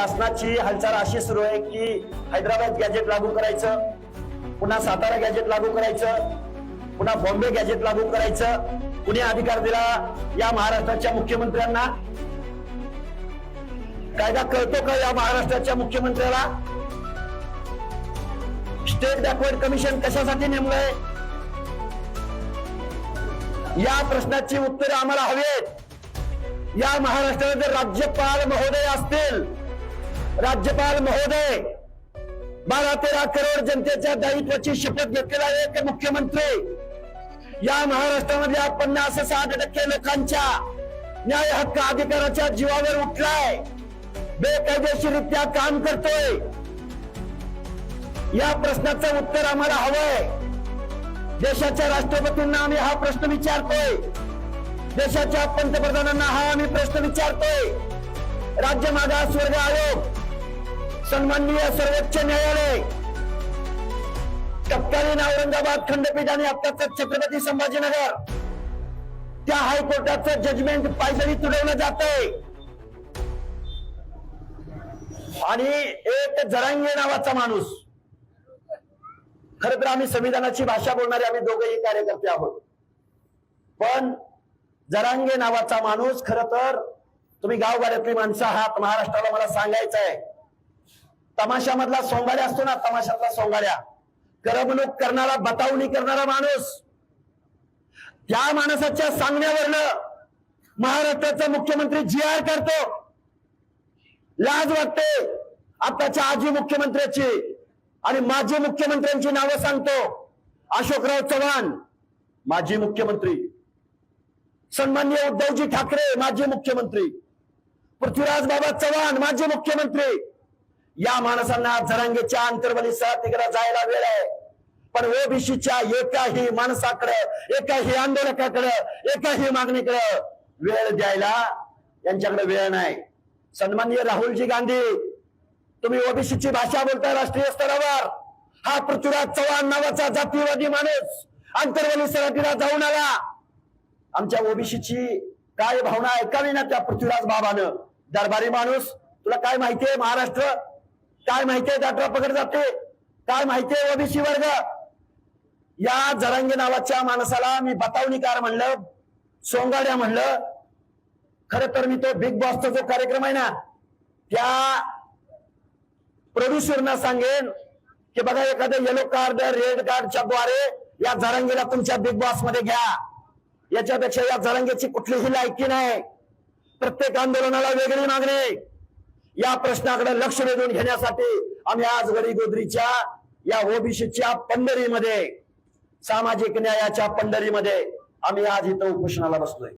शासनाची हालचाल अशी सुरू आहे की हैदराबाद गॅजेट लागू करायचं पुन्हा सातारा गॅजेट लागू करायचं पुन्हा बॉम्बे गॅजेट लागू करायचं. कुणी अधिकार दिला या महाराष्ट्राच्या मुख्यमंत्र्यांना? कायदा कळतो का या महाराष्ट्राच्या मुख्यमंत्र्याला? स्टेट बॅकवर्ड कमिशन कशासाठी नेमलंय या प्रश्नाची उत्तरे आम्हाला हवेत. या महाराष्ट्राचे राज्यपाल महोदय असतील राज्यपाल महोदय बारा तेरा करोड जनतेच्या दायित्वाची शपथ घेतलेला एक मुख्यमंत्री. या महाराष्ट्रामधल्या पन्नास साठ टक्के लोकांच्या न्याय हक्क अधिकाराच्या जीवावर उठलाय. बेकायदेशीरित्या काम करतोय. या प्रश्नाचं उत्तर आम्हाला हवंय. देशाच्या राष्ट्रपतींना आम्ही हा प्रश्न विचारतोय. देशाच्या पंतप्रधानांना हा आम्ही प्रश्न विचारतोय. राज्य मागासवर्ग आयोग. सन्माननीय सर्वोच्च न्यायालय. तत्कालीन औरंगाबाद खंडपीठ आणि आत्ताच छत्रपती संभाजीनगर. त्या हायकोर्टाचं जजमेंट पायदळी तुडवलं जातय. आणि एक जरांगे नावाचा माणूस. खर तर आम्ही संविधानाची भाषा बोलणारे आम्ही दोघेही कार्यकर्ते आहोत. पण जरांगे नावाचा माणूस खर तर तुम्ही गावगाड्यातली माणसं आहात महाराष्ट्राला मला सांगायचं आहे तमाशामधला सोंगाड्या असतो ना तमाशातला सोंगाड्या. करमणूक करणारा बतावणी करणारा माणूस. त्या माणसाच्या सांगण्यावरनं महाराष्ट्राचा मुख्यमंत्री जी आर करतो. लाज वाटते आताच्या आजी मुख्यमंत्र्याची आणि माजी मुख्यमंत्र्यांची नावं सांगतो. अशोकराव चव्हाण माजी मुख्यमंत्री. सन्मान्य उद्धवजी ठाकरे माजी मुख्यमंत्री. पृथ्वीराज बाबा चव्हाण माजी मुख्यमंत्री. या माणसांना जरांगेच्या अंतर्वलीसह तिकडे जायला वेळ आहे. पण ओबीसीच्या एकाही माणसाकडे एकाही आंदोलकाकडे एकाही मागणीकडे वेळ द्यायला यांच्याकडे वेळ नाही. सन्माननीय राहुलजी गांधी तुम्ही ओबीसीची भाषा बोलताय राष्ट्रीय स्तरावर. हा पृथ्वीराज चव्हाण नावाचा जातीवादी माणूस आंतरवली सराठीला जाऊन आला. आमच्या ओबीसीची काय भावना ऐकावी ना त्या पृथ्वीराज बाबानं? दरबारी माणूस तुला काय माहितीये? महाराष्ट्र काय माहितीये दाटरा पकड जाते? काय माहितीये ओबीसी वर्ग? या जरांगे नावाच्या माणसाला मी बतावणीकार म्हणलं सोंगाड्या म्हणलं. खर तर मी तो बिग बॉसचा जो कार्यक्रम आहे ना त्या प्रोड्युसरना सांगेन की बघा एखादं येलो कार्ड रेड कार्डच्या द्वारे या जरांगीला तुमच्या बिग बॉसमध्ये घ्या. याच्यापेक्षा या जरांगीची कुठलीही लायकी नाही. प्रत्येक आंदोलनाला वेगळी मागणी या प्रश्नाकडे लक्ष वेधून घेण्यासाठी आम्ही आज गडी गोदरीच्या या ओबीसीच्या पंढरीमध्ये सामाजिक न्यायाच्या पंढरीमध्ये आम्ही आज इथं उपोषणाला बसलोय.